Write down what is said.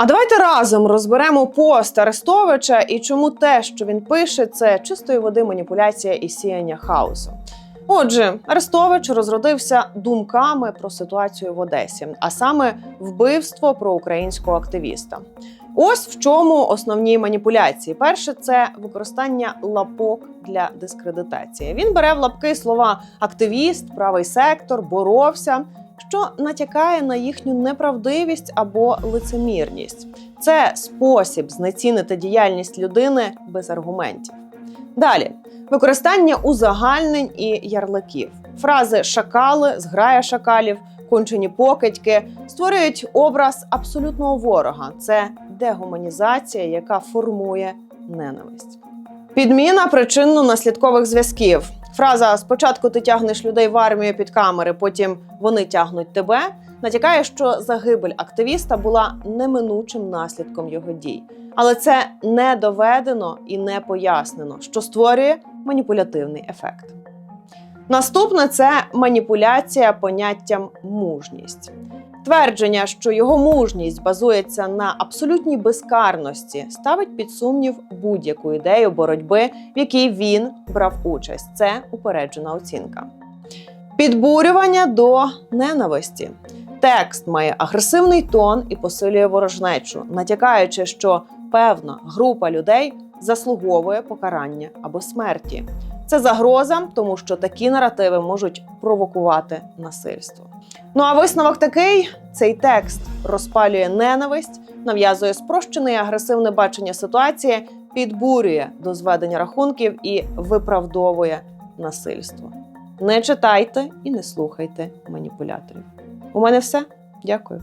А давайте разом розберемо пост Арестовича і чому те, що він пише, це чистої води маніпуляція і сіяння хаосу. Отже, Арестович розродився думками про ситуацію в Одесі, а саме вбивство про українського активіста. Ось в чому основні маніпуляції. Перше це використання лапок для дискредитації. Він бере в лапки слова активіст, правий сектор, боровся, що натякає на їхню неправдивість або лицемірність. Це спосіб знецінити діяльність людини без аргументів. Далі використання узагальнень і ярликів. Фрази шакали, зграя шакалів, кончені покидьки створюють образ абсолютного ворога. Це дегуманізація, яка формує ненависть. Підміна причинно-наслідкових зв'язків. Фраза спочатку ти тягнеш людей в армію під камери, потім вони тягнуть тебе. Натякає, що загибель активіста була неминучим наслідком його дій. Але це не доведено і не пояснено, що створює маніпулятивний ефект. Наступне це маніпуляція поняттям мужність. Твердження, що його мужність базується на абсолютній безкарності, ставить під сумнів будь-яку ідею боротьби, в якій він брав участь. Це упереджена оцінка. Підбурювання до ненависті. Текст має агресивний тон і посилює ворожнечу, натякаючи, що певна група людей заслуговує покарання або смерті. Це загроза, тому що такі наративи можуть провокувати насильство. Ну а висновок такий: цей текст розпалює ненависть, нав'язує спрощене і агресивне бачення ситуації, підбурює до зведення рахунків і виправдовує насильство. Не читайте і не слухайте маніпуляторів. У мене все. Дякую.